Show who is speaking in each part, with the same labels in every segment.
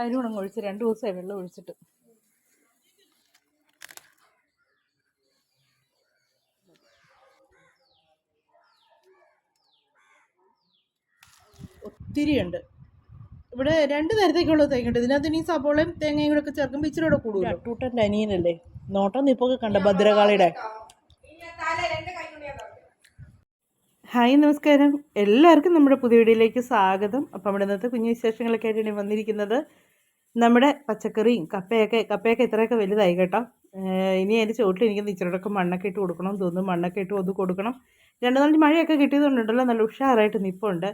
Speaker 1: അതിനൂടെ അങ്ങ് ഒഴിച്ച് രണ്ട് ദിവസമായി വെള്ളം ഒഴിച്ചിട്ട്. ഒത്തിരിയുണ്ട്. ഇവിടെ രണ്ട് തരത്തേക്കുള്ള തേങ്ങയുണ്ട്. ഇതിനകത്ത് ഇനി സബോളയും തേങ്ങയും കൂടെ ഒക്കെ ചേർക്കുമ്പോൾ ഇച്ചിരി കൂടെ കൂടുതൽ അട്ടൂട്ടന്റെ അനിയനല്ലേ? നോട്ടം നിപ്പൊക്കെ കണ്ട ഭദ്രകാളിയുടെ. ഹായ് നമസ്കാരം. എല്ലാവർക്കും നമ്മുടെ പുതിയ വീഡിയോയിലേക്ക് സ്വാഗതം. അപ്പം നമ്മുടെ ഇന്നത്തെ കുഞ്ഞു വിശേഷങ്ങളൊക്കെ ആയിട്ടാണ് വന്നിരിക്കുന്നത്. നമ്മുടെ പച്ചക്കറിയും കപ്പയൊക്കെ കപ്പയൊക്കെ ഇത്രയൊക്കെ വലുതായി കേട്ടോ. ഇനി അതിന്റെ ചുവട്ടിൽ എനിക്ക് ഇച്ചിരിയൊക്കെ മണ്ണൊക്കെ ഇട്ട് കൊടുക്കണം തോന്നുന്നു. മണ്ണൊക്കെ ഇട്ട് ഒന്ന് കൊടുക്കണം. രണ്ട് നാല് മഴയൊക്കെ കിട്ടിയതുകൊണ്ടുണ്ടല്ലോ. നല്ല ഉഷാറായിട്ട് നിപ്പുണ്ട്.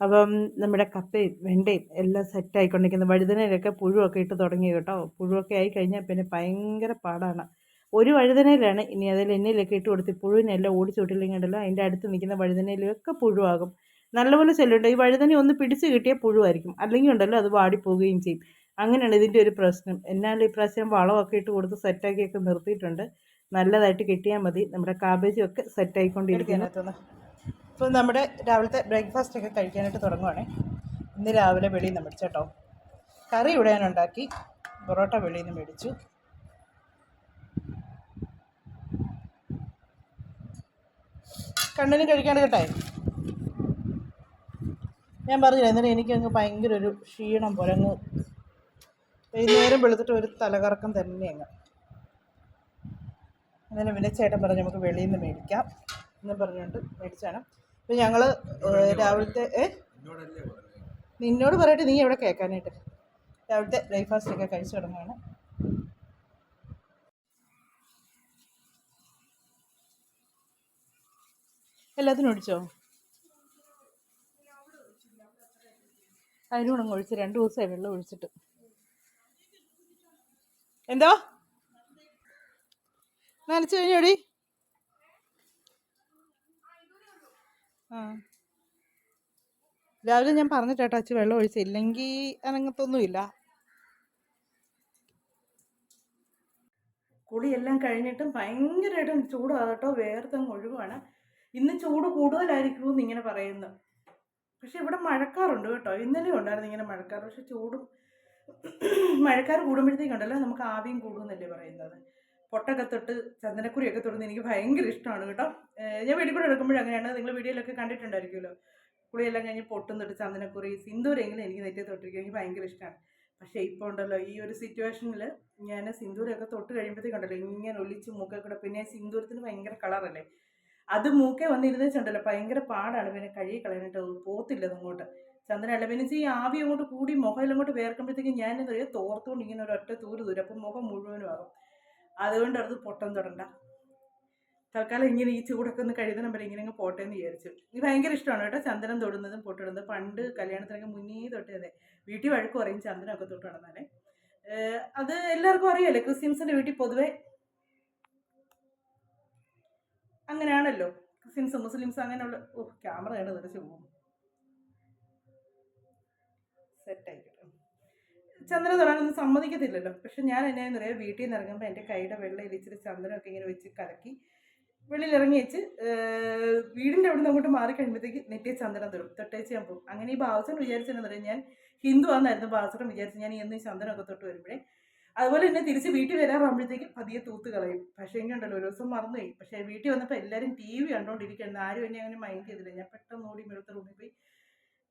Speaker 1: അപ്പം നമ്മുടെ കപ്പയും വെണ്ടയും എല്ലാം സെറ്റ് ആയിക്കൊണ്ടിരിക്കുന്നു. വഴുതനയിലൊക്കെ പുഴുവൊക്കെ ഇട്ട് തുടങ്ങി കേട്ടോ. പുഴുവൊക്കെ ആയി കഴിഞ്ഞാൽ പിന്നെ ഭയങ്കര പാടാണ്. ഒരു വഴുതനയിലാണ്. ഇനി അതിൽ എണ്ണയിലൊക്കെ ഇട്ട് കൊടുത്ത് പുഴുവിനെല്ലാം ഓടിച്ചു വിട്ടില്ലെങ്കിലല്ലോ അതിന്റെ അടുത്ത് നിൽക്കുന്ന വഴുതനയിലൊക്കെ പുഴുവാകും. നല്ലപോലെ ചെല്ലുണ്ട്. ഈ വഴുതന ഒന്ന് പിടിച്ച് കിട്ടിയാൽ പുഴുവായിരിക്കും. അല്ലെങ്കിൽ ഉണ്ടല്ലോ അത് വാടിപ്പോവുകയും ചെയ്യും. അങ്ങനെയാണ് ഇതിന്റെ ഒരു പ്രശ്നം. എന്നാൽ ഇപ്രാവശ്യം വളമൊക്കെ ഇട്ട് കൊടുത്ത് സെറ്റാക്കിയൊക്കെ നിർത്തിയിട്ടുണ്ട്. നല്ലതായിട്ട് കിട്ടിയാൽ മതി. നമ്മുടെ കാബേജും ഒക്കെ സെറ്റായിക്കൊണ്ടിരിക്കുന്നു ഇപ്പോൾ നമ്മുടെ രാവിലത്തെ ബ്രേക്ക്ഫാസ്റ്റ് ഒക്കെ കഴിക്കാനായിട്ട് തുടങ്ങുവാണേ. ഇന്ന് രാവിലെ വെളിയിൽ നിന്ന് മേടിച്ചോ കറി ഇവിടെ ഞാൻ ഉണ്ടാക്കി. പൊറോട്ട വെളിയിൽ നിന്ന് മേടിച്ചു. കണ്ണിന് കഴിക്കാണ്ട് കേട്ടെ. ഞാൻ പറഞ്ഞില്ല എന്നിട്ട് എനിക്കങ്ങ് ഭയങ്കര ഒരു ക്ഷീണം പോലെ അങ്ങ് വൈകുന്നേരം വെളുത്തിട്ട് ഒരു തലകറക്കം തന്നെ അങ്ങ്. അങ്ങനെ പിന്നെ പറഞ്ഞു നമുക്ക് വെളിയിൽ നിന്ന് മേടിക്കാം. എന്ന് പറഞ്ഞുകൊണ്ട് മേടിച്ചാണ് അപ്പം ഞങ്ങൾ രാവിലത്തെ ഏ? നിന്നോട് പറയട്ടെ നീ എവിടെ കേൾക്കാനായിട്ട്? രാവിലത്തെ ബ്രേക്ക്ഫാസ്റ്റ് ഒക്കെ കഴിച്ചു തുടങ്ങുകയാണ് എല്ലാത്തിനും ഒഴിച്ചോ? അതിനോടങ്ങ് ഒഴിച്ച് രണ്ട് ദിവസമായി വെള്ളം ഒഴിച്ചിട്ട്. എന്തോ? നനച്ചു കഴിഞ്ഞോടി? ആ. രാവിലെ ഞാൻ പറഞ്ഞിട്ടാ അച്ഛൻ വെള്ളം ഒഴിച്ചില്ലെങ്കിൽ അനങ്ങത്തൊന്നുമില്ല കുളിയെല്ലാം കഴിഞ്ഞിട്ടും ഭയങ്കരമായിട്ടും ചൂടാകട്ടോ വേർത്തങ്ങ് ഒഴിവാണ് ഇന്ന് ചൂട് കൂടുതലായിരിക്കുമെന്ന് ഇങ്ങനെ പറയുന്നു. പക്ഷെ ഇവിടെ മഴക്കാറുണ്ട് കേട്ടോ. ഇന്നലെ ഉണ്ടായിരുന്നു ഇങ്ങനെ മഴക്കാർ പക്ഷെ ചൂടും മഴക്കാർ കൂടുമ്പോഴത്തേക്കുണ്ടല്ലോ നമുക്ക് ആവിയും കൂടുമെന്നല്ലേ പറയുന്നത്. പൊട്ടൊക്കെ തൊട്ട് ചന്ദനക്കുരിയൊക്കെ തൊടുന്നത് എനിക്ക് ഭയങ്കര ഇഷ്ടമാണ് കേട്ടോ. ഞാൻ വീട്ടിൽ കൂടെ എടുക്കുമ്പോഴും അങ്ങനെയാണ്. നിങ്ങൾ വീഡിയോയിലൊക്കെ കണ്ടിട്ടുണ്ടായിരിക്കുമല്ലോ. കുളിയെല്ലാം കഴിഞ്ഞ് പൊട്ടും തൊട്ട് ചന്ദനക്കുറി സിന്ദൂരെങ്കിലും എനിക്ക് നെറ്റി തൊട്ടിരിക്കും എനിക്ക് ഭയങ്കര ഇഷ്ടമാണ്. പക്ഷേ ഇപ്പോൾ ഉണ്ടല്ലോ ഈ ഒരു സിറ്റുവേഷനിൽ ഞാൻ സിന്ദൂരമൊക്കെ തൊട്ട് കഴിയുമ്പോഴത്തേക്കുണ്ടല്ലോ ഇങ്ങനെ ഒളിച്ച് മൂക്കെ കൂടെ പിന്നെ സിന്ദൂരത്തിന് ഭയങ്കര കളറല്ലേ? അത് മൂക്കെ വന്നിരുന്നിട്ടുണ്ടല്ലോ ഭയങ്കര പാടാണ്. പിന്നെ കഴുകി കളയാനായിട്ട് പോത്തില്ല അങ്ങോട്ട്. ചന്ദ്രനല്ല. പിന്നെ ഈ ആവി അങ്ങോട്ട് കൂടി മുഖം അങ്ങോട്ട് വേർക്കുമ്പോഴത്തേക്കും ഞാൻ എന്താ തോർത്തുകൊണ്ട് ഇങ്ങനെ ഒരു ഒറ്റ തൂര് തൂരും. അപ്പം മുഖം മുഴുവനും ആകും. അതുകൊണ്ട് അടുത്ത് പൊട്ടം തൊടണ്ട. തൽക്കാലം ഇങ്ങനെ ഈ ചൂടൊക്കെ ഒന്ന് കഴിയുന്ന വരെ ഇങ്ങനെ അങ്ങ് പോട്ടെ എന്ന് വിചാരിച്ചു. ഇത് ഭയങ്കര ഇഷ്ടമാണ് കേട്ടോ ചന്ദനം തൊടുന്നതും പൊട്ടിടുന്നതും. പണ്ട് കല്യാണത്തിനൊക്കെ മുന്നേ തൊട്ടേ അതെ. വീട്ടിൽ വഴക്ക് പറയും ചന്ദനമൊക്കെ തൊട്ട് നടന്നാലേ. അത് എല്ലാവർക്കും അറിയാലോ ക്രിസ്ത്യൻസിന്റെ വീട്ടിൽ പൊതുവെ അങ്ങനെയാണല്ലോ. ക്രിസ്ത്യൻസ് മുസ്ലിംസ് അങ്ങനെയുള്ള ഓ ക്യാമറ കണ്ട് നിറച്ച് പോകും. ചന്ദനം തൊടാനൊന്നും സമ്മതിക്കത്തില്ലല്ലോ. പക്ഷെ ഞാൻ എന്നെ പറയാം വീട്ടിൽ നിന്ന് ഇറങ്ങുമ്പോൾ എന്റെ കൈയുടെ വെള്ളയിൽ ഇച്ചിരി ചന്ദ്രനൊക്കെ ഇങ്ങനെ വെച്ച് കലക്കി വെളിയിൽ ഇറങ്ങി വെച്ച് വീടിന്റെ അവിടെ നിന്ന് അങ്ങോട്ട് മാറി കഴിയുമ്പോഴത്തേക്ക് നെറ്റിയ ചന്ദനം തൊടും. തൊട്ടേച്ച് ഞാൻ പോകും. അങ്ങനെ ഈ ബാബുസൻ വിചാരിച്ചെന്ന് പറയും ഞാൻ ഹിന്ദു ആണെന്നായിരുന്നു ബാവസൻ വിചാരിച്ച് ഞാൻ എന്നും ഈ ചന്ദനമൊക്കെ തൊട്ട് വരുമ്പോഴേ. അതുപോലെ തന്നെ തിരിച്ച് വീട്ടിൽ വരാറാകുമ്പോഴത്തേക്കും പതിയെ തൂത്ത് കളയും. പക്ഷേ എങ്കിൽ ഉണ്ടല്ലോ ഒരു ദിവസം മറന്നുപോയി. പക്ഷേ വീട്ടിൽ വന്നപ്പോൾ എല്ലാവരും ടി വി കണ്ടുകൊണ്ടിരിക്കുകയായിരുന്നു ആരും എന്നെ അങ്ങനെ മൈൻഡ് ചെയ്തില്ല. ഞാൻ പെട്ടെന്ന് ഓടി മെടുത്ത റൂമിൽ പോയി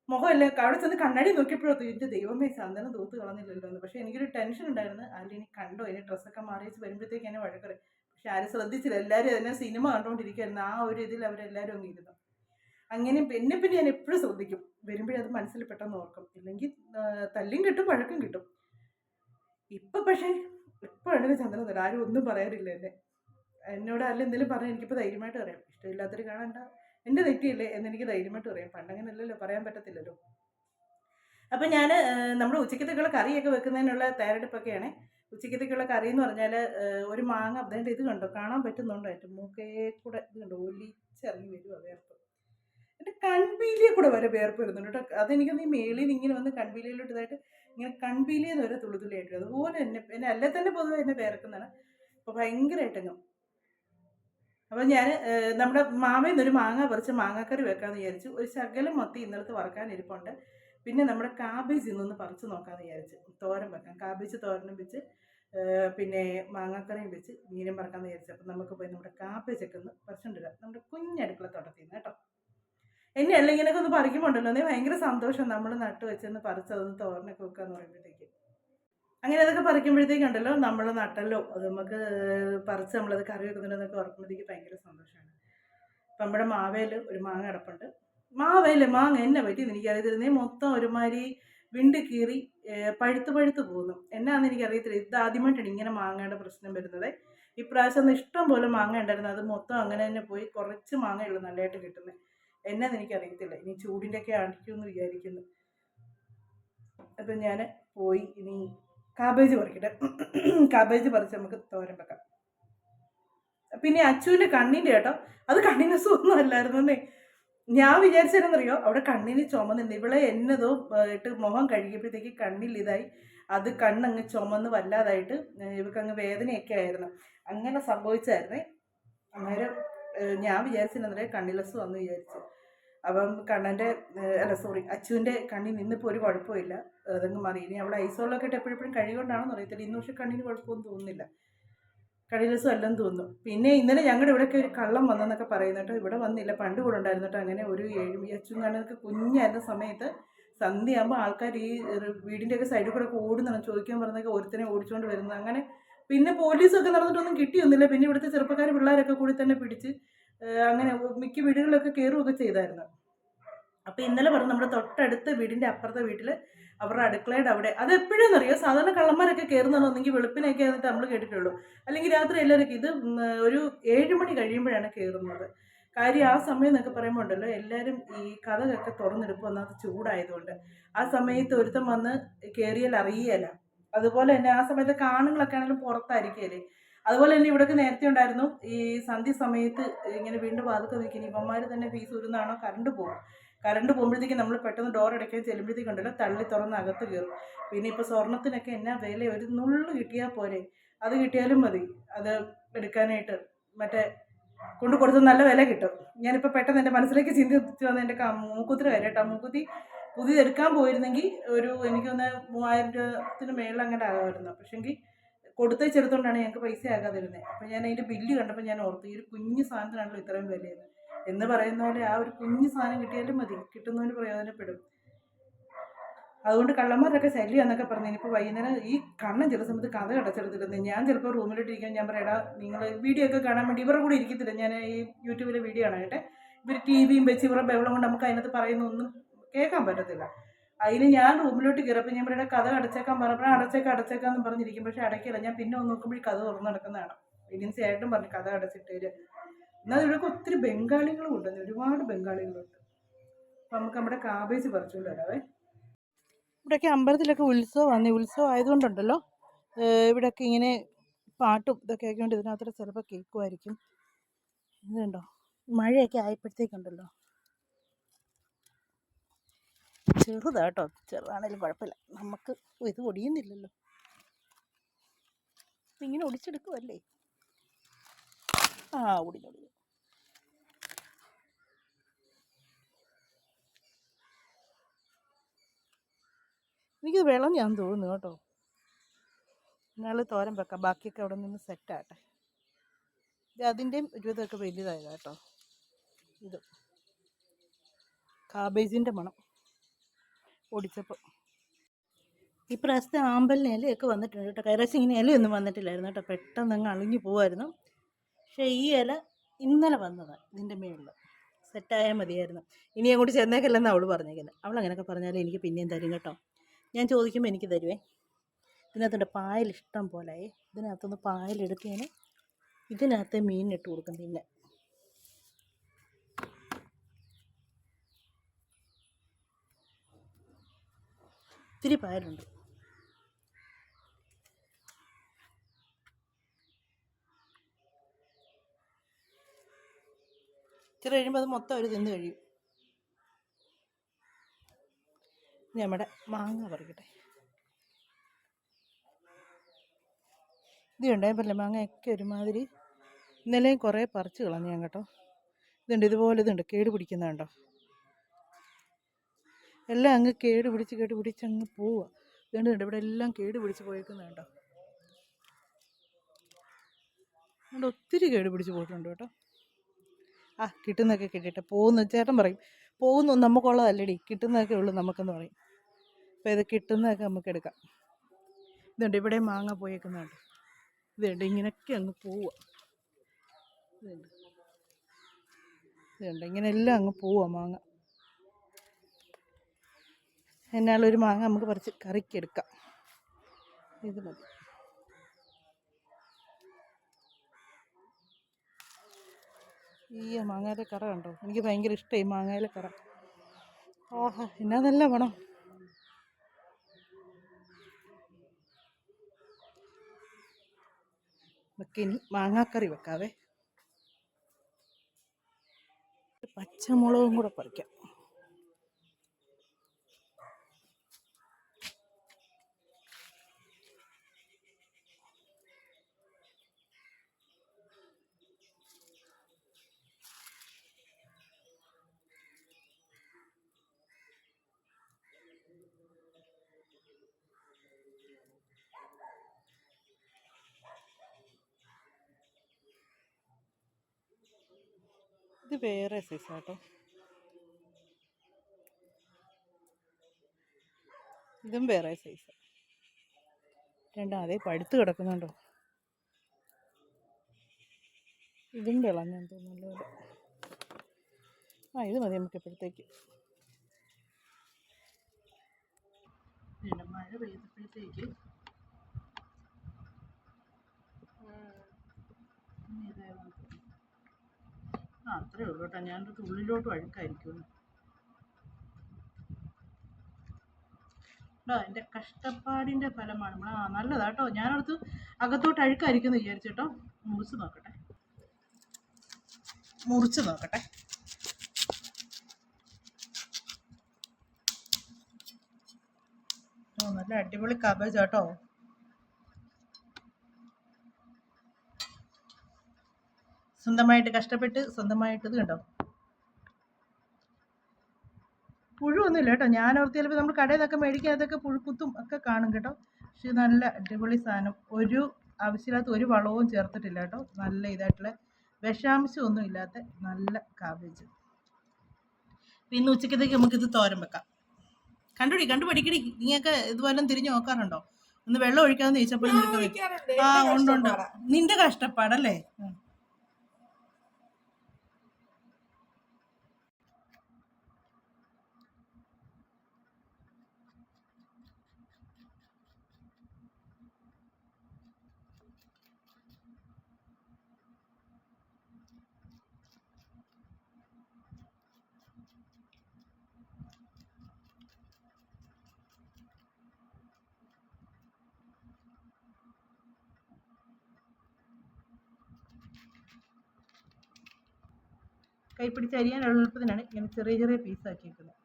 Speaker 1: മുഖമല്ല? അവിടെ ചെന്ന് കണ്ണാടി നോക്കിയപ്പോഴത്തെ എന്റെ ദൈവമേ ചന്ദനം തൂത്ത് കളഞ്ഞില്ലല്ലോ എന്ന്. പക്ഷേ എനിക്കൊരു ടെൻഷൻ ഉണ്ടായിരുന്നു. അതിൽ ഇനി കണ്ടോ? ഇനി ഡ്രസ്സൊക്കെ മാറി വെച്ച് വരുമ്പോഴത്തേക്ക് എന്നെ വഴക്കറി പക്ഷെ ആരും ശ്രദ്ധിച്ചില്ല. എല്ലാവരും അതിനെ സിനിമ കണ്ടുകൊണ്ടിരിക്കുകയായിരുന്നു ആ ഒരു ഇതിൽ അവരെല്ലാവരും അങ്ങ് ഇരുന്നു. അങ്ങനെ പിന്നെ പിന്നെ ഞാൻ എപ്പോഴും ശ്രദ്ധിക്കും. വരുമ്പോഴേ അത് മനസ്സിൽ പെട്ടെന്ന് ഓർക്കും. ഇല്ലെങ്കിൽ തല്ലും കിട്ടും വഴക്കും കിട്ടും. ഇപ്പം പക്ഷേ ഇപ്പോഴാണ് ചന്ദ്രൻ തരാം. ആരും ഒന്നും പറയാറില്ല എന്നെ. എന്നോട് അല്ല എന്തെങ്കിലും പറഞ്ഞാൽ എനിക്കിപ്പോൾ ധൈര്യമായിട്ട് പറയാം. ഇഷ്ടമില്ലാത്തൊരു കാണണ്ട. എന്റെ തെറ്റിയില്ലേ എന്നെനിക്ക് ധൈര്യമായിട്ട് പറയാം. പണ്ടങ്ങനെ അല്ലല്ലോ പറയാൻ പറ്റത്തില്ലല്ലോ. അപ്പം ഞാൻ നമ്മുടെ ഉച്ചക്കത്തേക്കുള്ള കറിയൊക്കെ വെക്കുന്നതിനുള്ള തയ്യാറെടുപ്പൊക്കെയാണ്. ഉച്ചക്കത്തേക്കുള്ള കറി എന്ന് പറഞ്ഞാൽ ഒരു മാങ്ങ അതിന്റെ ഇത് കണ്ടോ? കാണാൻ പറ്റുന്നുണ്ടോ? എന്റെ മൂക്കേ കൂടെ ഇത് കണ്ടോ? ഒലിച്ചിറങ്ങി വരും വേർപ്പ്. എന്റെ കൺപീലിയെ കൂടെ വരെ വേർപ്പ് വരുന്നുണ്ട് കേട്ടോ. അതെനിക്കൊന്ന് ഈ മേളിൽ നിന്ന് ഇങ്ങനെ വന്ന് കൺപീലിയിലോട്ട് ഇതായിട്ട് ഇങ്ങനെ കൺപീലിയെന്ന് വരെ തുള്ളി തുള്ളിയായിട്ട് അതുപോലെ എന്നെ എന്നെ അല്ലെ തന്നെ പൊതുവെ എന്നെ വേർക്കുന്നതാണ്. അപ്പോൾ ഭയങ്കരമായിട്ടങ്ങും അപ്പോൾ ഞാൻ നമ്മുടെ മാമയിൽ ഒരു മാങ്ങ പറിച്ച് മാങ്ങാക്കറി വെക്കാമെന്ന് വിചാരിച്ചു ഒരു ശകലം മത്തി ഇന്നലത്തെ വറക്കാൻ ഇരിപ്പുണ്ട്. പിന്നെ നമ്മുടെ കാബേജ് ഇന്നൊന്ന് പറിച്ച് നോക്കാമെന്ന് വിചാരിച്ചു തോരൻ വെക്കാം. കാബേജ് തോരനും വെച്ച് പിന്നെ മാങ്ങാക്കറിയും വെച്ച് മീനും പറക്കാമെന്ന് വിചാരിച്ചു. അപ്പം നമുക്ക് പോയി നമ്മുടെ കാബേജൊക്കെ ഒന്ന് പറിച്ചുകൊണ്ടിരാം നമ്മുടെ കുഞ്ഞടുക്കള തോട്ടത്തിൽ നിന്ന് കേട്ടോ. എന്നെ അല്ല ഇങ്ങനെയൊക്കെ ഒന്ന് പറിക്കുമ്പോണ്ടല്ലോ. നീ ഭയങ്കര സന്തോഷം നമ്മൾ നട്ട് വെച്ചൊന്ന് പറിച്ചതൊന്ന് തോരനൊക്കെ വെക്കാന്ന് പറയുമ്പോഴത്തേക്ക്. അങ്ങനെ അതൊക്കെ പറിക്കുമ്പോഴത്തേക്കുണ്ടല്ലോ നമ്മൾ നട്ടല്ലോ. അത് നമുക്ക് പറിച്ച് നമ്മളത് കറി വെക്കുന്നുണ്ടെന്നൊക്കെ ഓർക്കുമ്പോഴത്തേക്ക് ഭയങ്കര സന്തോഷമാണ് അപ്പം നമ്മുടെ മാവേൽ ഒരു മാങ്ങ കിടപ്പുണ്ട് മാവേൽ മാങ്ങ എന്നെ പറ്റി എനിക്കറിയത്തിരുന്നേ മൊത്തം ഒരുമാതിരി വിണ്ട് കീറി പഴുത്ത് പഴുത്ത് പോകുന്നു. എന്നാന്ന് എനിക്കറിയത്തില്ല. ഇത് ആദ്യമായിട്ടാണ് ഇങ്ങനെ മാങ്ങയുടെ പ്രശ്നം വരുന്നത്. ഇപ്രാവശ്യം ഇഷ്ടം പോലെ മാങ്ങ ഉണ്ടായിരുന്നു. അത് മൊത്തം അങ്ങനെ തന്നെ പോയി കുറച്ച് മാങ്ങയുള്ളൂ നല്ലതായിട്ട് കിട്ടുന്നത് എന്നാന്ന് എനിക്കറിയത്തില്ല. ഇനി ചൂടിന്റെ ഒക്കെ അടിക്കുമെന്ന് വിചാരിക്കുന്നു. അപ്പം ഞാൻ പോയി ഇനി കാബേജ് പറിക്കട്ടെ. കാബേജ് പറിച്ച് നമുക്ക് തോരൻ വെക്കാം. പിന്നെ അച്ചുവിന്റെ കണ്ണിന്റെ കേട്ടോ അത് കണ്ണിന് സുഖമൊന്നും അല്ലായിരുന്നേ ഞാൻ വിചാരിച്ചിരുന്നറിയോ അവിടെ കണ്ണിന് ചുമന്നുണ്ട്. ഇവളെ എന്നതോ ഇട്ട് മുഖം കഴുകിയപ്പോഴത്തേക്ക് കണ്ണിൽ ഇതായി. അത് കണ്ണങ്ങ് ചുമന്ന് വല്ലാതായിട്ട് ഇവക്കങ്ങ് വേദനയൊക്കെ ആയിരുന്നു. അങ്ങനെ സംഭവിച്ചായിരുന്നേ. അന്നേരം ഞാൻ വിചാരിച്ചിരുന്നേ കണ്ണിലസ് വന്ന് വിചാരിച്ചു. അപ്പം കണ്ണന്റെ അല്ല സോറി അച്ചുവിന്റെ കണ്ണിൽ നിന്നിപ്പോൾ ഒരു കുഴപ്പമില്ല. അതങ്ങ് മാറി. ഇനി അവിടെ ഐസോളൊക്കെ ഇട്ട് എപ്പോഴെപ്പോഴും കഴികൊണ്ടാണെന്ന് അറിയത്തില്ല. ഇന്ന് പക്ഷെ കണ്ണിന് കുഴപ്പമൊന്നും തോന്നുന്നില്ല. കടിലസും അല്ലെന്ന് തോന്നുന്നു. പിന്നെ ഇന്നലെ ഞങ്ങളുടെ ഇവിടെയൊക്കെ ഒരു കള്ളം വന്നെന്നൊക്കെ പറയുന്നിട്ട് കേട്ടോ. ഇവിടെ വന്നില്ല. പണ്ട് കൂടെ ഉണ്ടായിരുന്നു കേട്ടോ. അങ്ങനെ ഒരു ഏഴ് അച്ഛൻ കണ്ണൊക്കെ കുഞ്ഞായിരുന്ന സമയത്ത് സന്ധ്യയാകുമ്പോൾ ആൾക്കാർ ഈ വീടിന്റെ ഒക്കെ സൈഡിൽ കൂടെ ഒക്കെ ഓടുന്നതാണ്. ചോദിക്കാൻ പറഞ്ഞൊക്കെ ഒരുത്തനെ ഓടിച്ചുകൊണ്ട് വരുന്നത്. അങ്ങനെ പിന്നെ പോലീസൊക്കെ നടന്നിട്ടൊന്നും കിട്ടിയൊന്നുമില്ല. പിന്നെ ഇവിടുത്തെ ചെറുപ്പക്കാർ പിള്ളേരൊക്കെ കൂടി തന്നെ പിടിച്ച് അങ്ങനെ മിക്ക വീടുകളിലൊക്കെ കയറുകയൊക്കെ ചെയ്തായിരുന്നു. അപ്പോൾ ഇന്നലെ പറഞ്ഞു നമ്മുടെ തൊട്ടടുത്ത വീടിന്റെ അപ്പുറത്തെ വീട്ടിൽ അവരുടെ അടുക്കളയുടെ അവിടെ. അത് എപ്പോഴും അറിയോ സാധാരണ കള്ളന്മാരൊക്കെ കയറുന്നതാണ് ഒന്നെങ്കിൽ വെളുപ്പിനൊക്കെ ആയിട്ട് നമ്മൾ കേട്ടിട്ടുള്ളൂ. അല്ലെങ്കിൽ രാത്രി എല്ലാവരും ഇത് ഒരു ഏഴ് മണി കഴിയുമ്പോഴാണ് കയറുന്നത് കാര്യം ആ സമയം എന്നൊക്കെ പറയുമ്പോൾ ഉണ്ടല്ലോ എല്ലാവരും ഈ കഥകൊക്കെ തുറന്നെടുപ്പ് ഒന്നാമത് ചൂടായതുകൊണ്ട്. ആ സമയത്ത് ഒരുത്തം വന്ന് കയറിയാൽ അറിയല. അതുപോലെ തന്നെ ആ സമയത്ത് കാണുങ്ങളൊക്കെ ആണെങ്കിലും പുറത്തായിരിക്കല്ലേ അതുപോലെ തന്നെ ഇവിടെയൊക്കെ നേരത്തെ ഉണ്ടായിരുന്നു. ഈ സന്ധ്യ സമയത്ത് ഇങ്ങനെ വീണ്ടും വാതുക്കെ നിൽക്കുന്ന ഇവന്മാർ തന്നെ ഫീസ് ഉരുന്നാണോ കറണ്ട് പോകും കറണ്ട് പോകുമ്പോഴത്തേക്ക് നമ്മൾ പെട്ടെന്ന് ഡോർ അടയ്ക്കാൻ ചെല്ലുമ്പോഴത്തേക്കുണ്ടല്ലോ തള്ളി തുറന്ന് അകത്ത് കയറും. പിന്നെ ഇപ്പോൾ സ്വർണത്തിനൊക്കെ എന്നാ വില? ഒരു നുള്ളു കിട്ടിയാൽ പോരെ? അത് കിട്ടിയാലും മതി. അത് എടുക്കാനായിട്ട് മറ്റേ കൊണ്ടു കൊടുത്ത് നല്ല വില കിട്ടും. ഞാനിപ്പോൾ പെട്ടെന്ന് എന്റെ മനസ്സിലേക്ക് ചിന്തിച്ച് വന്ന എന്റെ മൂക്കുത്തിരി വരെ കേട്ടോ. മൂക്കുത്തി പുതിയത് എടുക്കാൻ പോയിരുന്നെങ്കിൽ ഒരു എനിക്കൊന്ന് മൂവായിരം രൂപത്തിന് മേളിൽ അങ്ങനെ ആകുമായിരുന്നു പക്ഷേങ്കിൽ കൊടുത്തേച്ചെടുത്തോണ്ടാണ് ഞങ്ങൾക്ക് പൈസ ആകാതിരുന്നത് അപ്പോൾ ഞാൻ അതിന്റെ ബില്ല് കണ്ടപ്പോൾ ഞാൻ ഓർത്തു ഈ ഒരു കുഞ്ഞു സാധനത്തിനാണല്ലോ ഇത്രയും വിലയെന്ന്. എന്ന് പറയുന്ന പോലെ ആ ഒരു കുഞ്ഞു സാധനം കിട്ടിയാലും മതി. കിട്ടുന്നതിന് പ്രയോജനപ്പെടും. അതുകൊണ്ട് കള്ളന്മാരൊക്കെ ശല്യം എന്നൊക്കെ പറഞ്ഞു ഇനിയിപ്പോൾ വൈകുന്നേരം ഈ കണ്ണൻ ചില സമയത്ത് കഥ അടച്ചെടുത്തിട്ടുണ്ട് ഞാൻ ചിലപ്പോൾ റൂമിലിട്ടിരിക്കാൻ ഞാൻ പറയടാ നിങ്ങൾ വീഡിയോ ഒക്കെ കാണാൻ വേണ്ടി ഇവരുടെ കൂടെ ഇരിക്കത്തില്ല? ഞാൻ ഈ യൂട്യൂബിലെ വീഡിയോ കാണട്ടെ. ഇവർ ടി വിയും വെച്ച് ഇവരുടെ ബഹളം കൊണ്ട് നമുക്ക് അതിനകത്ത് പറയുന്നൊന്നും കേൾക്കാൻ പറ്റത്തില്ല. അതിന് ഞാൻ റൂമിലോട്ട് കയറിയപ്പോൾ ഞാൻ പറയുടെ കഥ അടച്ചേക്കാൻ പറഞ്ഞപ്പോൾ അടച്ചേക്കാം അടച്ചേക്കാന്ന് പറഞ്ഞിരിക്കും. പക്ഷേ അടയ്ക്കില്ല ഞാൻ പിന്നെ ഒന്ന് നോക്കുമ്പോൾ ഈ കഥ തുറന്നു നടക്കുന്നതാണ്. ഏജൻസി ആയിട്ടും പറഞ്ഞു കഥ അടച്ചിട്ടേര്. എന്നാൽ ഇവിടെ ഒത്തിരി ബംഗാളികളും ഉണ്ടെന്ന് ഒരുപാട് ബംഗാളികളുണ്ട്. അപ്പം നമുക്ക് നമ്മുടെ കാബേജ് പറിച്ചുകൊണ്ട് വരാവേ. ഇവിടെയൊക്കെ അമ്പലത്തിലൊക്കെ ഉത്സവമാണ് ഉത്സവം ആയതുകൊണ്ടുണ്ടല്ലോ. ഇവിടെയൊക്കെ ഇങ്ങനെ പാട്ടും ഇതൊക്കെ ആയിക്കൊണ്ട് ഇതിനകത്ത് ചിലപ്പോൾ കേൾക്കുമായിരിക്കും ഇതുണ്ടോ മഴയൊക്കെ ആയപ്പോഴത്തേക്കുണ്ടല്ലോ. ചെറുതാട്ടോ. ചെറുതാണേലും കുഴപ്പമില്ല. നമുക്ക് ഇത് ഒടിയുന്നില്ലല്ലോ ഇങ്ങനെ ഒടിച്ചെടുക്കുമല്ലേ ആ ഒടിഞ്ഞു. എനിക്കിത് വെള്ളം ഞാൻ തോന്നുന്നു കേട്ടോ. ഇന്നാൾ തോരൻ വെക്കാം. ബാക്കിയൊക്കെ അവിടെ നിന്ന് സെറ്റാട്ടെ ഇത് അതിന്റെയും ഒരുവിധമൊക്കെ വലിയതായത് കേട്ടോ. ഇത് കാബേജിന്റെ മണം. ഓടിച്ചപ്പോൾ ഈ പ്രാവശ്യത്തെ ആമ്പലിന് ഇലയൊക്കെ വന്നിട്ടുണ്ട് കേട്ടോ. കൈറാശം ഇങ്ങനെ ഇലയൊന്നും വന്നിട്ടില്ലായിരുന്നു കേട്ടോ. പെട്ടെന്ന് അങ്ങ് അളിഞ്ഞു പോകുമായിരുന്നു പക്ഷേ ഈ ഇല ഇന്നലെ വന്നതാണ് ഇതിന്റെ മേളിൽ സെറ്റായാൽ മതിയായിരുന്നു. ഇനി അങ്ങോട്ട് ചെന്നേക്കല്ലെന്ന് അവൾ പറഞ്ഞേക്കുന്നത് അവൾ അങ്ങനെയൊക്കെ പറഞ്ഞാലേ എനിക്ക് പിന്നെയും തരും കേട്ടോ. ഞാൻ ചോദിക്കുമ്പോൾ എനിക്ക് തരുവേ. ഇതിനകത്തുണ്ട് പായൽ ഇഷ്ടം പോലായി. ഇതിനകത്തുനിന്ന് പായലെടുത്ത് ഞാൻ ഇതിനകത്ത് മീനിട്ട് കൊടുക്കും പിന്നെ. ഇത്തിരി പായലുണ്ട്. ഇച്ചിരി കഴിയുമ്പോൾ അത് മൊത്തം അവർ തിന്ന് കഴിയും ഇനി നമ്മുടെ മാങ്ങ പറിക്കട്ടെ. ഇത് ഉണ്ടായപ്പോഴല്ലേ മാങ്ങയൊക്കെ ഒരുമാതിരി. ഇന്നലെയും കുറേ പറിച്ച് കളഞ്ഞു ഞാൻ കേട്ടോ. ഇതുണ്ട് ഇതുപോലെ ഇതുണ്ട് കേട് പിടിക്കുന്നുണ്ടോ എല്ലാം അങ്ങ് കേട് പിടിച്ച് കേട് പിടിച്ച് അങ്ങ് പോവുക. ഇതുണ്ട് ഇവിടെ എല്ലാം കേട് പിടിച്ച് പോയേക്കുന്നുണ്ടോ അതുകൊണ്ട് ഒത്തിരി കേട് പിടിച്ച് പോയിട്ടുണ്ട് കേട്ടോ. ആ കിട്ടുന്നൊക്കെ കിട്ടിയിട്ട് പോകുന്ന ചേട്ടൻ പറയും പോകുന്നു. നമുക്കുള്ളതല്ലടി. കിട്ടുന്നതൊക്കെ ഉള്ളൂ നമുക്കെന്ന് പറയും. അപ്പോൾ ഇത് കിട്ടുന്നതൊക്കെ നമുക്ക് എടുക്കാം. ഇതുണ്ട്. ഇവിടെ മാങ്ങ പോയേക്കുന്നുണ്ട് ഇതുണ്ട്. ഇങ്ങനെയൊക്കെ അങ്ങ് പോവുക ഇതുണ്ട്. ഇതുണ്ട്. ഇങ്ങനെ അങ്ങ് പോവുക മാങ്ങ. എന്നാലൊരു മാങ്ങ നമുക്ക് പറിച്ച് കറിക്കെടുക്കാം ഇത് മതി. ഈ മാങ്ങയിലെ കറ കണ്ടോ? എനിക്ക് ഭയങ്കര ഇഷ്ടമായി മാങ്ങയിലെ കറ. ആഹാ എന്നാ നല്ല വേണം ഇനി മാങ്ങാക്കറി വെക്കാവേ. പച്ചമുളകും കൂടെ പറിക്കാം. ഇത് വേറെ സൈസ് കേട്ടോ ഇതും വേറെ സൈസ്. രണ്ടും അതേ പഴുത്ത് കിടക്കുന്നുണ്ടോ? ഇതും വിളഞ്ഞു തോന്നുന്നു ആ ഇത് മതി നമുക്ക് ഇപ്പോഴത്തേക്ക്. മഴ പെയ്തപ്പോഴത്തേക്ക്. ഇതേതാണ് ആ അത്രേ ഉള്ളൂ കേട്ടോ. ഞാനൊരു ഉള്ളിലോട്ട് അഴുക്കായിരിക്കും കേട്ടോ എന്റെ കഷ്ടപ്പാടിന്റെ ഫലമാണ്. നമ്മൾ ആ കേട്ടോ. ഞാനടുത്ത് അകത്തോട്ട് അഴുക്കായിരിക്കും എന്ന് വിചാരിച്ചു കേട്ടോ. മുറിച്ച് നോക്കട്ടെ. മുറിച്ച് നോക്കട്ടെ. ഓ നല്ല അടിപൊളി കാബേജ് കേട്ടോ. സ്വന്തമായിട്ട് കഷ്ടപ്പെട്ട് സ്വന്തമായിട്ട് ഇത് കണ്ടോ? പുഴുവൊന്നുമില്ല കേട്ടോ. ഞാൻ ഓർത്ത് ചിലപ്പോൾ നമ്മൾ കടയിൽ നിന്നൊക്കെ മേടിക്കാൻ അതൊക്കെ പുഴുക്കുത്തും ഒക്കെ കാണും കേട്ടോ. പക്ഷെ നല്ല അടിപൊളി സാധനം. ഒരു ആവശ്യമില്ലാത്ത ഒരു വളവും ചേർത്തിട്ടില്ല കേട്ടോ. നല്ല ഇതായിട്ടുള്ള വിഷാംശം ഒന്നും ഇല്ലാത്ത നല്ല കാബേജ് പിന്നെ ഉച്ചക്കത്തേക്ക് നമുക്കിത് തോരൻ വെക്കാം. കണ്ടുപിടി കണ്ടുപിടിക്കടി നീയൊക്കെ ഇതുപോലെ തിരിഞ്ഞു നോക്കാറുണ്ടോ? ഒന്ന് വെള്ളം ഒഴിക്കാമെന്ന് ചോദിച്ചപ്പോൾ ആ ഉണ്ട് ഉണ്ട്. നിന്റെ കഷ്ടപ്പാടല്ലേ? കൈപ്പിടിച്ച് അരിയാൻ എളുപ്പത്തിനാണ് ഇങ്ങനെ ചെറിയ ചെറിയ പീസാക്കി വെക്കുന്നത്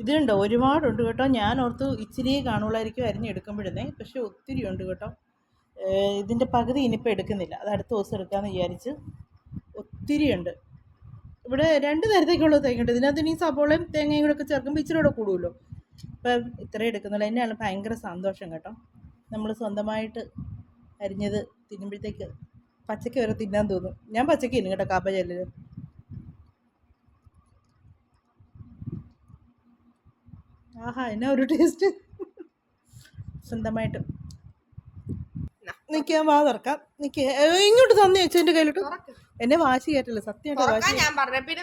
Speaker 1: ഇതുണ്ടോ ഒരുപാടുണ്ട് കേട്ടോ. ഞാൻ ഓർത്തു ഇച്ചിരിയേ കാണുള്ളായിരിക്കും അരിഞ്ഞെടുക്കുമ്പോഴേ പക്ഷെ ഒത്തിരി ഉണ്ട് കേട്ടോ. ഇതിന്റെ പകുതി ഇനിയിപ്പോൾ എടുക്കുന്നില്ല. അത് അടുത്ത ദിവസം എടുക്കാമെന്ന് വിചാരിച്ച് ഒത്തിരി ഉണ്ട് ഇവിടെ രണ്ട് നേരത്തേക്കുള്ളത് തേങ്ങയുണ്ട്. ഇതിനകത്ത് ഇനി സബോളയും തേങ്ങയും കൂടെ ഒക്കെ ചേർക്കുമ്പോൾ ഇച്ചിരി കൂടെ കൂടുമല്ലോ ഇപ്പം ഇത്രയും എടുക്കുന്നില്ല എന്നെയാണ് ഭയങ്കര സന്തോഷം കേട്ടോ. നമ്മൾ സ്വന്തമായിട്ട് അരിഞ്ഞത് തിന്നുമ്പോഴത്തേക്ക് പച്ചക്ക് വരെ തിന്നാൻ തോന്നും. ഞാൻ പച്ചക്ക് തിന്നും കേട്ടോ കാപ്പ ആഹാ എന്നാ ഒരു ടേസ്റ്റ് സ്വന്തമായിട്ട് നിൽക്കാൻ വാ തുറക്കാം. നിൽക്ക ഇങ്ങോട്ട് തന്നെ വെച്ചു എന്റെ കയ്യിലോട്ട് എന്നെ വാശി കയറ്റില്ല സത്യമായിട്ട് വാശി
Speaker 2: ഞാൻ പറഞ്ഞു. പിന്നെ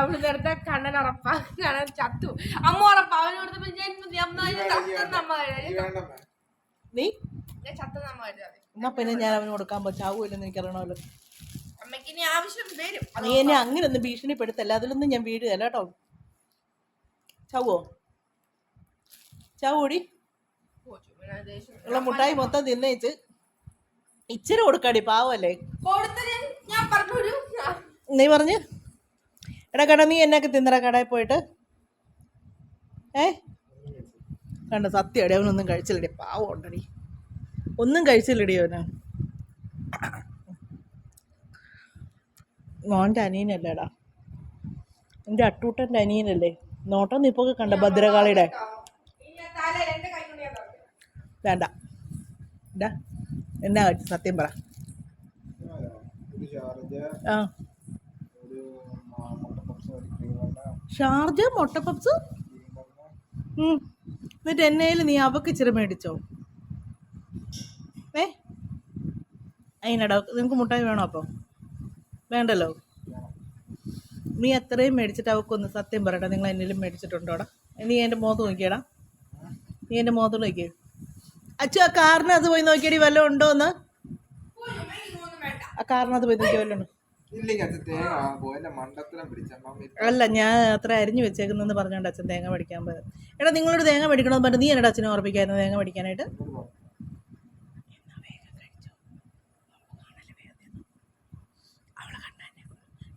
Speaker 2: അവൾ നേരത്തെ കണ്ണൻ ഉറപ്പാ. കണ്ണൻ ചത്തു. അമ്മ ഉറപ്പാ. അവന് കൊടുത്തപ്പോ ഞാൻ.
Speaker 1: നീ?
Speaker 2: ഞാൻ ചത്തെന്ന് അമ്മ കരുതി
Speaker 1: എന്നാ പിന്നെ ഞാൻ അവന് കൊടുക്കാൻ പറ്റാവൂല്ലെന്ന് എനിക്കറിയണമല്ലോ.
Speaker 2: അമ്മയ്ക്ക് ഇനി ആവശ്യം വരും.
Speaker 1: നീ എന്നെ അങ്ങനെ ഒന്ന് ഭീഷണിപ്പെടുത്തല്ല. അതിലൊന്നും ഞാൻ വീട് കേട്ടോ. ചാവോ ചാവോടി ഉള്ള മുട്ടായി മൊത്തം തിന്നേച്ച്. ഇച്ചിരി കൊടുക്കാടി പാവല്ലേ? നീ പറഞ്ഞ്. എടാ കട നീ എന്നൊക്കെ തിന്നറ കടയിൽ പോയിട്ട്. ഏ? കണ്ട സത്യടി അവനൊന്നും കഴിച്ചില്ലടി പാവം ഉണ്ടടി. ഒന്നും കഴിച്ചില്ലടി അവന്. മോന്റെ അനിയനല്ലേടാ. എന്റെ അട്ടൂട്ടന്റെ അനിയനല്ലേ? നോട്ടം നീ ഇപ്പോൾ കണ്ട ഭദ്രകാളിയുടെ
Speaker 2: തല എന്റെ കൈ കൊണ്ട് ഞാൻ തുറക്കാം.
Speaker 1: വേണ്ട. എന്താ എന്നാ കഴിച്ചു സത്യം പറ. ആ.
Speaker 3: മുട്ടപ്പപ്സ്
Speaker 1: ഷാർജ മുട്ട പപ്സ്
Speaker 3: ക്രീം വെണ്ണ
Speaker 1: ഉം. എന്നിട്ട് എന്നയിൽ നീ അവക്ക് ഇച്ചിരി മേടിച്ചോ? ഏ? അതിനടാ നിനക്ക് മുട്ടായി വേണോ അപ്പോൾ വേണ്ടല്ലോ. നീ എത്രയും മേടിച്ചിട്ട് അവക്കൊന്ന് സത്യം പറയട്ടെ നിങ്ങൾ എന്നേലും മേടിച്ചിട്ടുണ്ടോടാ? നീ എന്റെ മോത്ത് നോക്കിയടാ. നീ എന്റെ മുഖത്ത് നോക്കിയേ. അച്ചു ആ കാറിനകത്ത് പോയി നോക്കിയടി വല്ലതും
Speaker 2: ഇതൊന്നും വേണ്ട
Speaker 1: ആ കാറിനകത്ത് പോയി നോക്കിയ വല്ലതും ഉണ്ടോ? അല്ല ഞാൻ അത്ര അരിഞ്ഞു വെച്ചേക്കുന്നെന്ന് പറഞ്ഞോണ്ട് അച്ഛൻ തേങ്ങ പഠിക്കാൻ പോയത്. എടാ നിങ്ങളോട് തേങ്ങ പഠിക്കണമെന്ന് പറഞ്ഞു. നീ എന്നോട് അച്ഛനെ ഓർപ്പിക്കായിരുന്നു തേങ്ങ
Speaker 3: പഠിക്കാനായിട്ട്.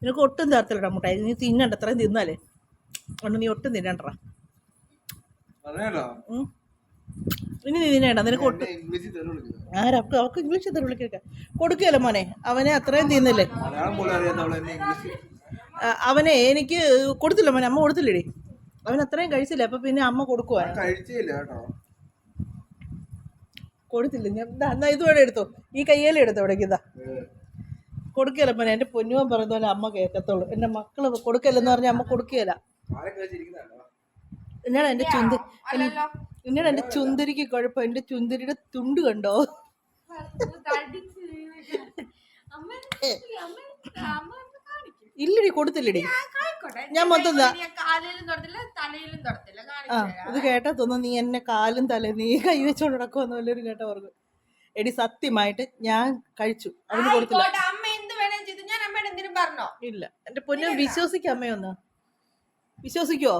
Speaker 1: നിനക്ക് ഒട്ടും തരത്തില്ലടാ മുട്ടായി. നീ തിന്നണ്ട അത്രയും തിന്നാലേ. അതുകൊണ്ട് നീ ഒട്ടും തിന്നണ്ടടാ ഉം. ഇനി നീ തിന്നേണ്ട നിനക്ക് ഒട്ടും
Speaker 3: എന്നെ ഇംഗ്ലീഷിൽ തെറി വിളിക്കുന്നത്
Speaker 1: ആരാ? അവർക്ക് അവർക്ക് ഇംഗ്ലീഷ് തെറി വിളിക്കാം കൊടുക്കുകയല്ലോ മോനെ. അവനെ അത്രയും തിന്നില്ലേ? അവനെ എനിക്ക് കൊടുത്തില്ല മോനെ. അമ്മ കൊടുത്തില്ലേടി. അവൻ അത്രയും കഴിച്ചില്ല. അപ്പൊ പിന്നെ അമ്മ കൊടുക്കുവാ? കൊടുത്തില്ല. ഞാൻ എന്നാ ഇത് വേണം എടുത്തോ. ഈ കയ്യേലും എടുത്തോ ഇവിടേക്ക്. ഇതാ
Speaker 3: ഏ,
Speaker 1: മോനെ. എന്റെ പൊന്നുവൻ പറയുന്ന പോലെ അമ്മ കേൾക്കത്തുള്ളൂ എന്റെ മക്കൾ കൊടുക്കല്ലെന്ന് പറഞ്ഞാൽ അമ്മ കൊടുക്കുകയില്ല. എന്നാണ് എന്റെ ചുന്തി?
Speaker 2: അല്ലല്ലോ
Speaker 1: എന്റെ എന്റെ ചുന്തിരിക്ക് കുഴപ്പം. എന്റെ ചുന്തിരിയുടെ തുണ്ട് കണ്ടോ? ഇല്ലടി കൊടുത്തില്ലടി. ഞാൻ മൊത്തം ആ ഇത് കേട്ടാ തോന്നുന്നു നീ എന്നെ കാലും തല നീ കൈ വെച്ചോണ്ട് നടക്കുമെന്ന് വല്ലൊരു കേട്ട ഓർക്കും. എടി സത്യമായിട്ട് ഞാൻ കഴിച്ചു. അവന് കൊടുത്തില്ല.
Speaker 2: പറഞ്ഞോ?
Speaker 1: ഇല്ല. എന്റെ പൊന്നു വിശ്വസിക്കാം അമ്മയൊന്ന്. വിശ്വസിക്കോ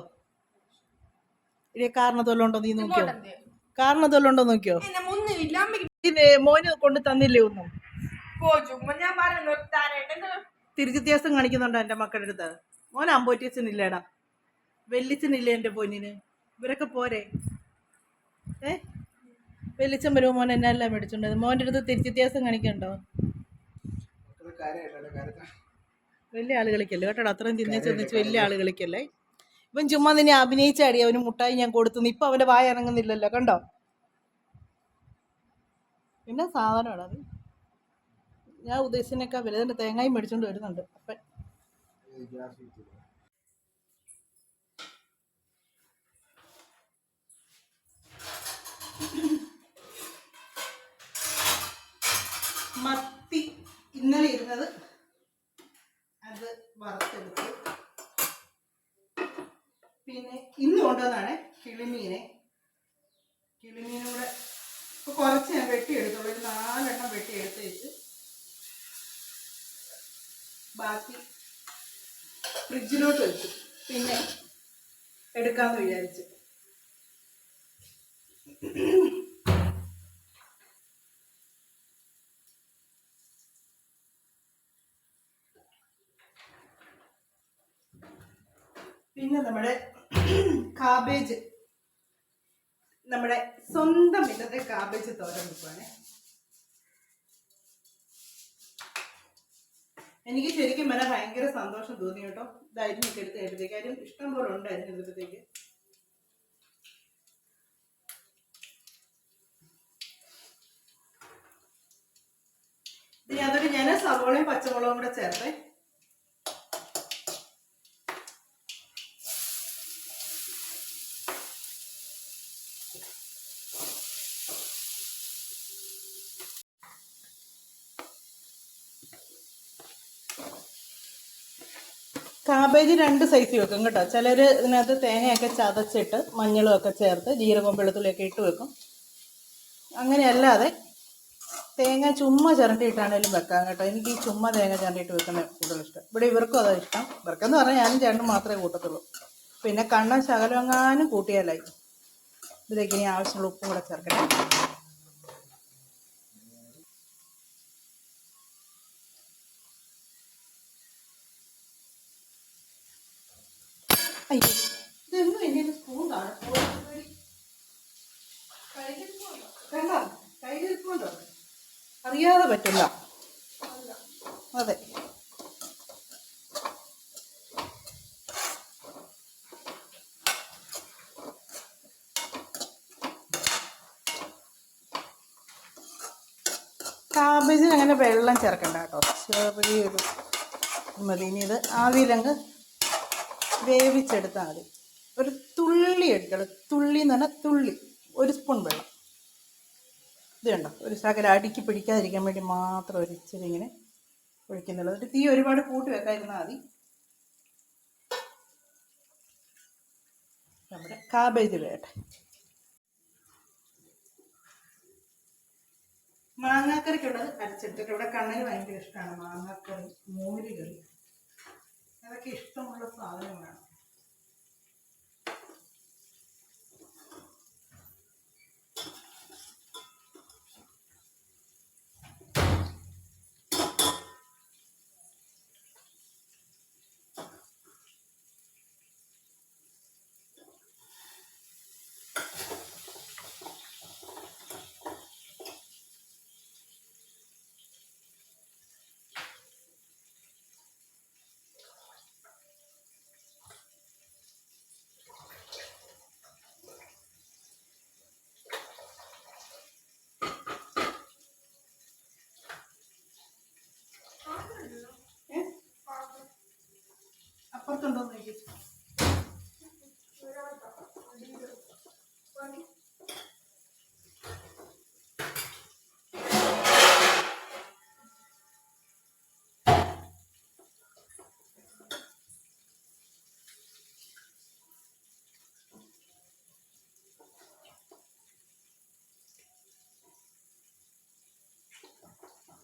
Speaker 1: ഇടി കാരണത്തോലുണ്ടോ നീ നോക്കിയോ? കാരണത്തോലുണ്ടോ നോക്കിയോ?
Speaker 2: എന്നെ
Speaker 1: ഇത് മോന് കൊണ്ട് തന്നില്ലേ ഒന്നും?
Speaker 2: എന്താ?
Speaker 1: തിരിച്ചുവ്യത്യാസം കാണിക്കുന്നുണ്ടോ എന്റെ മക്കളുടെ അടുത്ത്? മോൻ അമ്പോറ്റിയച്ചനില്ലേടാ വെല്ലിച്ചനില്ലേ എന്റെ പൊന്നിന്? ഇവരൊക്കെ പോരെ? ഏ? വെല്ലിച്ചൻ വരുമ്പോൾ മോൻ എന്നെല്ലാം മേടിച്ചുണ്ടത് മോന്റെ അടുത്ത് കാണിക്കണ്ടോ?
Speaker 3: അത് കാര്യമായിട്ടല്ലേ കാര്യത്തിൽ?
Speaker 1: വലിയ ആൾ കളിക്കല്ലേ കേട്ടോ അത്രയും തിന്നേച്ച് ചെന്നിച്ച് വലിയ ആൾ കളിക്കല്ലേ ഇവൻ ചുമ്മാ നിന്നെ അഭിനയിച്ചാടി അവന് മുട്ടായി ഞാൻ കൊടുത്തു. ഇപ്പൊ അവന്റെ വായ ഇറങ്ങുന്നില്ലല്ലോ കണ്ടോ? പിന്നെ സാധനമാണ് അത്? ഞാൻ ഉദ്ദേശിച്ചതിനേക്കാൾ വലുതിന്റെ തേങ്ങയും മേടിച്ചോണ്ട് വരുന്നുണ്ട്. അപ്പൊ മത്തി ഇന്നലെ ഇരുന്നത് അത് വറുത്തെടുത്ത് പിന്നെ ഇന്ന് കൊണ്ടുവന്നാണ് കിളിമീനെ. കിളിമീനൂടെ ഇപ്പൊ കുറച്ച് ഞാൻ വെട്ടിയെടുത്തുള്ളൂ. ഒരു നാലെണ്ണം വെട്ടിയെടുത്ത് വെച്ച് ബാക്കി ഫ്രിഡ്ജിലോട്ട് വെച്ചു. പിന്നെ എടുക്കാന്ന് വിചാരിച്ചു. പിന്നെ നമ്മുടെ കാബേജ് നമ്മുടെ സ്വന്തം ഇന്നത്തെ കാബേജ് തോരൻ വെക്കുവാണ്. എനിക്ക് ശരിക്കും വരാൻ ഭയങ്കര സന്തോഷം തോന്നി കേട്ടോ. ഇതായിരുന്നൊക്കെ എടുത്ത് കാര്യം ഇഷ്ടം പോലെ ഉണ്ടായിരുന്നു എടുത്തത്തേക്ക് ഇനി അതൊരു ഞാൻ സവോളയും പച്ചമുളകും കൂടെ ചേർത്തേ. കാബേജ് രണ്ട് സൈസ് വെക്കും കേട്ടോ. ചിലർ ഇതിനകത്ത് തേങ്ങയൊക്കെ ചതച്ചിട്ട് മഞ്ഞളും ഒക്കെ ചേർത്ത് ജീരകവും വെളുത്തുള്ളിയൊക്കെ ഇട്ട് വെക്കും. അങ്ങനെയല്ലാതെ തേങ്ങ ചുമ്മാ ചിരണ്ടിയിട്ടാണേലും വെക്കാം കേട്ടോ. എനിക്ക് ഈ ചുമ്മാ തേങ്ങ ചിരണ്ടിയിട്ട് വെക്കുന്നത് കൂടുതൽ ഇഷ്ടം. ഇവിടെ ഇവർക്കും അതാ ഇഷ്ടം. ഇവർക്കെന്ന് പറഞ്ഞാൽ ഞാനും ചേട്ടനും മാത്രമേ കൂട്ടത്തുള്ളൂ. പിന്നെ കണ്ണൻ ശകലമെങ്ങാനും കൂട്ടിയാലായി. ഇതിലേക്ക് ഇനി ആവശ്യമുള്ള ഉപ്പും കൂടെ ചേർക്കട്ടെ അയ്യോ ഇതെങ്ങും എന്റെ സ്പൂൺ കാണാം കണ്ടോ കയ്യിലിരിപ്പുണ്ടോ അറിയാതെ പറ്റില്ല. അതെ. കാബേജിന് അങ്ങനെ വെള്ളം ചേർക്കണ്ട കേട്ടോ ചെറിയൊരു മതി. ഇനി ഇത് ആവിയിലങ്ങ് വേവിച്ചെടുത്താൽ മതി. ഒരു തുള്ളി എടുക്കണം. തുള്ളി എന്ന് പറഞ്ഞാൽ തുള്ളി. ഒരു സ്പൂൺ വെള്ളം. ഇത് കണ്ടോ ഒരു ശകലം അടുക്കി പിടിക്കാതിരിക്കാൻ വേണ്ടി മാത്രം ഒരു ഇച്ചിരി ഇങ്ങനെ ഒഴിക്കുന്നുള്ളൂ. എന്നിട്ട് തീ ഒരുപാട് കൂട്ടി വെക്കാതിരുന്നാൽ മതി. നമ്മുടെ കാബേജ് വേട്ടെ. മാങ്ങാക്കറിക്കുള്ളത് അരച്ചെടുത്തിട്ട് ഇവിടെ കണ്ണിന് ഭയങ്കര ഇഷ്ടമാണ് മാങ്ങാക്കറി മോരുകറി. അതൊക്കെ ഇഷ്ടമുള്ള സാധനങ്ങളാണ്.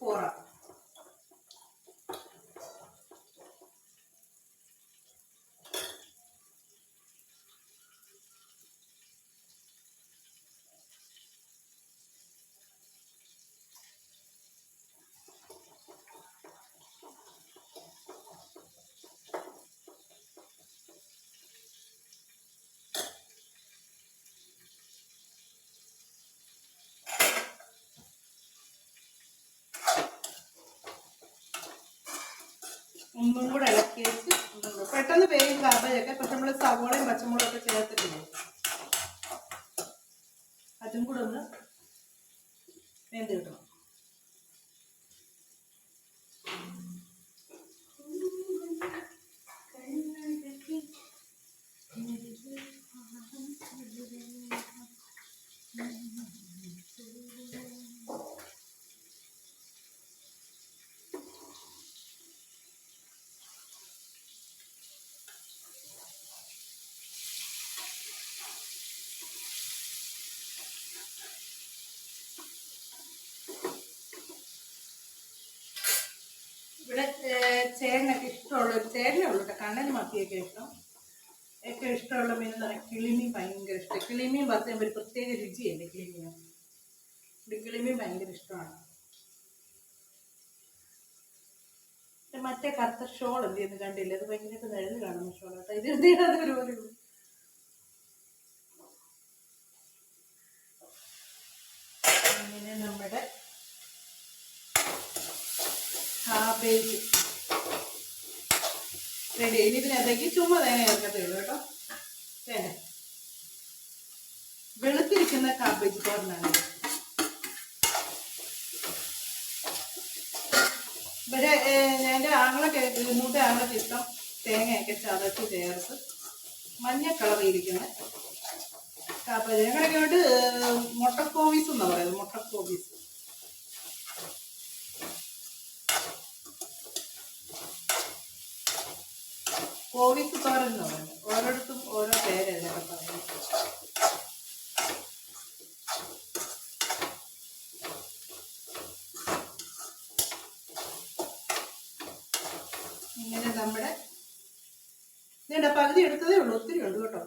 Speaker 1: Ora. ഒന്നും കൂടെ ഇളക്കി വെച്ച് പെട്ടെന്ന് വേഗം കാബേജൊക്കെ പക്ഷെ നമ്മൾ സവോളയും പച്ചമുളകൊക്കെ ചേർത്തിട്ടില്ലേ? അതും കൂടെ ഒന്ന് ഏർ, ചേട്ടനൊക്കെ ഇഷ്ടമുള്ള ഒരു ചേട്ടനേ ഉള്ളൂ കേട്ടോ. കണ്ണന് മത്തിയൊക്കെ ഇഷ്ടം. ഏറ്റവും ഇഷ്ടമുള്ള മീൻ എന്ന് പറഞ്ഞാൽ കിളിമീൻ ഭയങ്കര ഇഷ്ടം. കിളിമീൻ പറയുമ്പോൾ ഒരു പ്രത്യേക രുചിയല്ലേ കിളിമീൻ കിളിമീൻ ഭയങ്കര ഇഷ്ടമാണ്. മറ്റേ കറുത്ത ഷോൾ എന്ത് ചെയ്യുന്നു കണ്ടില്ല? അത് ഭയങ്കര നിഴൽ കാണുന്ന ഷോൾ കേട്ടോ. ഇത് എന്ത് ചെയ്യാതെ പരിപാടി ഉള്ളൂ അങ്ങനെ നമ്മുടെ കാബേജ് റെഡി ഇനി ഇതിനകത്തേക്ക് ചുമ്മാ തേങ്ങ ചേർക്കത്തേ ഉള്ളൂ കേട്ടോ തേങ്ങ വെളുത്തിരിക്കുന്ന കാബേജ് തോരനാണ് ഇവരെ എന്റെ ആങ്ങളൊക്കെ മൂത്ത ആങ്ങളൊക്കെ ഇഷ്ടം തേങ്ങയൊക്കെ ചതച്ച് ചേർത്ത് മഞ്ഞ കളറിയിരിക്കുന്ന കാബേജ് ഞങ്ങളുടെ ഇങ്ങോട്ട് മുട്ടക്കോവീസ് എന്നാണ് പറയുന്നത് മുട്ടക്കോവീസ്. കോവിസ് തോരൻ എന്ന് പറയുന്നത്. ഓരോരുത്തും ഓരോ പേരല്ലേ പറയുന്നത് ഇങ്ങനെ നമ്മുടെ ഇതേണ്ട പകുതി എടുത്തതേ ഉള്ളൂ. ഒത്തിരി ഉണ്ട് കേട്ടോ.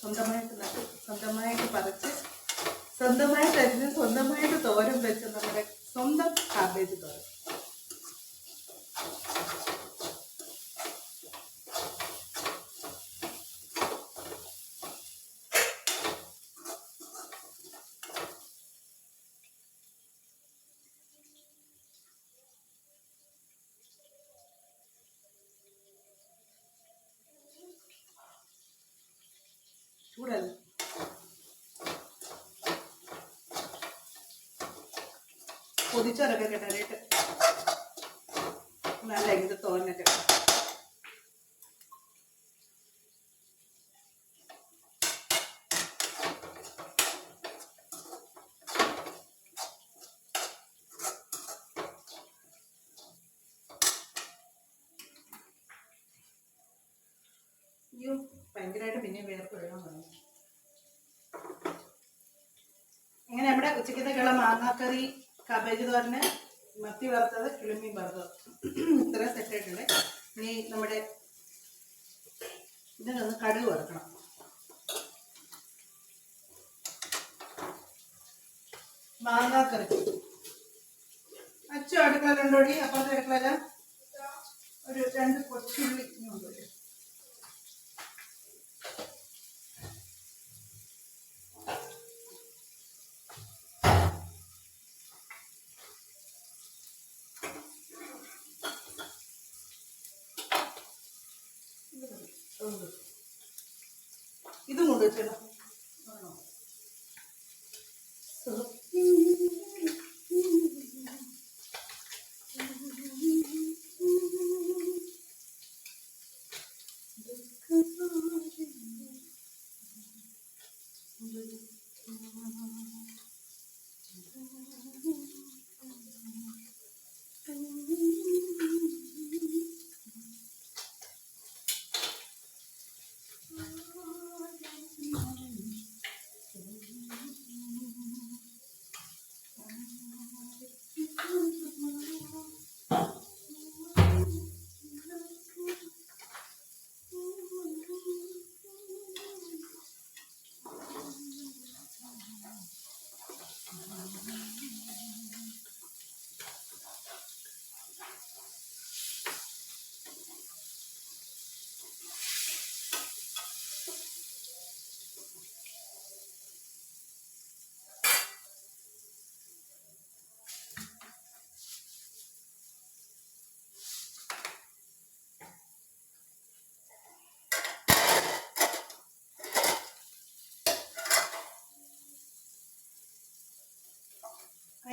Speaker 1: സ്വന്തമായിട്ട് സ്വന്തമായിട്ട് പറിച്ച് സ്വന്തമായിട്ട് അരിഞ്ഞ് സ്വന്തമായിട്ട് തോരൻ വെച്ച് നമ്മുടെ സ്വന്തം കാബേജ് തോരൻ. പൊതിച്ചോറൊക്കെ കിട്ടാനായിട്ട് നല്ല ഇത് തോന്നൊക്കെ അയ്യോ ഭയങ്കരമായിട്ട് പിന്നെ വേർപ്പ് വീഴാൻ തുടങ്ങി. അങ്ങനെ നമ്മുടെ ഉച്ചക്കത്തേക്കുള്ള മാങ്ങാക്കറി കാബേജ് തോരന് മത്തി വറുത്തത് കിളിമീൻ വറുത്തത്. ഇത്ര സെറ്റ് ആയിട്ടുണ്ട് ഇനി നമ്മുടെ ഇതിനൊന്ന് കടുക് വറുക്കണം. മാങ്ങാക്കറി. അച്ചു രണ്ടോടി അപ്പുറത്തെ അടുക്കളയില? ഒരു രണ്ട് കൊച്ചുള്ളി ഇങ്ങോട്ട് ഇതും കൊണ്ട് വെച്ചല്ലോ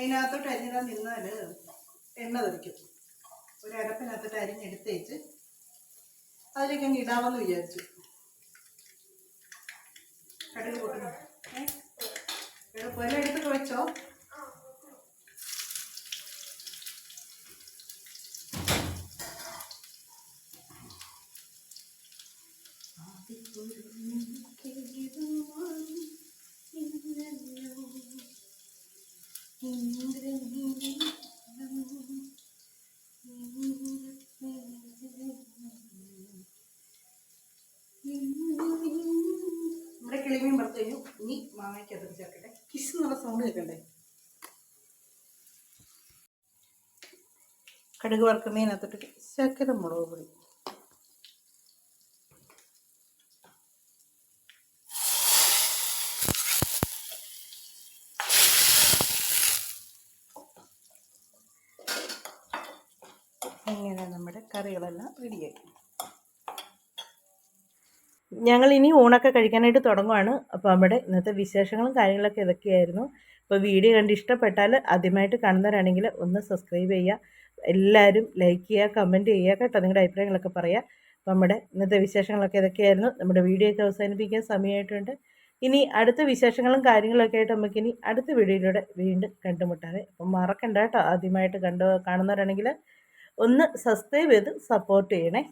Speaker 1: അതിനകത്തോട്ട് അരിഞ്ഞിടാൻ നിന്നാൽ എണ്ണ തെറിക്കും ഒരു അരിഞ്ഞെടുത്തേച്ച് അതിലേക്ക് അങ്ങ് ഇടാമെന്ന് വിചാരിച്ചു. കടുക് പൊട്ടണം ഏ? പുല എടുത്ത് വെച്ചോ നമ്മുടെ കിളിമീൻ വറുത്ത് കഴിഞ്ഞു ഇനി മാങ്ങയ്ക്കകത്ത് ചേർക്കട്ടെ കിസ് എന്നുള്ള സൗണ്ട് കേൾക്കണ്ടേ കടുക് വറുക്കുന്നതിനകത്തോട്ട് ശർക്കര മുളക് പൊടി. ഇങ്ങനെ നമ്മുടെ കറികളെല്ലാം റെഡിയായി. ഞങ്ങൾ ഇനി ഊണൊക്കെ കഴിക്കാനായിട്ട് തുടങ്ങുവാണ്. അപ്പോൾ നമ്മുടെ ഇന്നത്തെ വിശേഷങ്ങളും കാര്യങ്ങളൊക്കെ ഇതൊക്കെയായിരുന്നു. അപ്പോൾ വീഡിയോ കണ്ട് ഇഷ്ടപ്പെട്ടാൽ ആദ്യമായിട്ട് കാണുന്നവരാണെങ്കിൽ ഒന്ന് സബ്സ്ക്രൈബ് ചെയ്യുക. എല്ലാവരും ലൈക്ക് ചെയ്യുക കമന്റ് ചെയ്യുക കേട്ടോ. നിങ്ങളുടെ അഭിപ്രായങ്ങളൊക്കെ പറയുക നമ്മുടെ ഇന്നത്തെ വിശേഷങ്ങളൊക്കെ ഇതൊക്കെയായിരുന്നു. നമ്മുടെ വീഡിയോ ഒക്കെ അവസാനിപ്പിക്കാൻ സമയമായിട്ടുണ്ട്. ഇനി അടുത്ത വിശേഷങ്ങളും കാര്യങ്ങളൊക്കെ ആയിട്ട് നമുക്ക് ഇനി അടുത്ത വീഡിയോയിലൂടെ വീണ്ടും കണ്ടുമുട്ടാതെ അപ്പം മറക്കണ്ട കേട്ടോ. ആദ്യമായിട്ട് കണ്ടു കാണുന്നവരാണെങ്കിൽ ഒന്ന് സബ്സ്ക്രൈബ് ചെയ്ത് സപ്പോർട്ട് ചെയ്യണേ.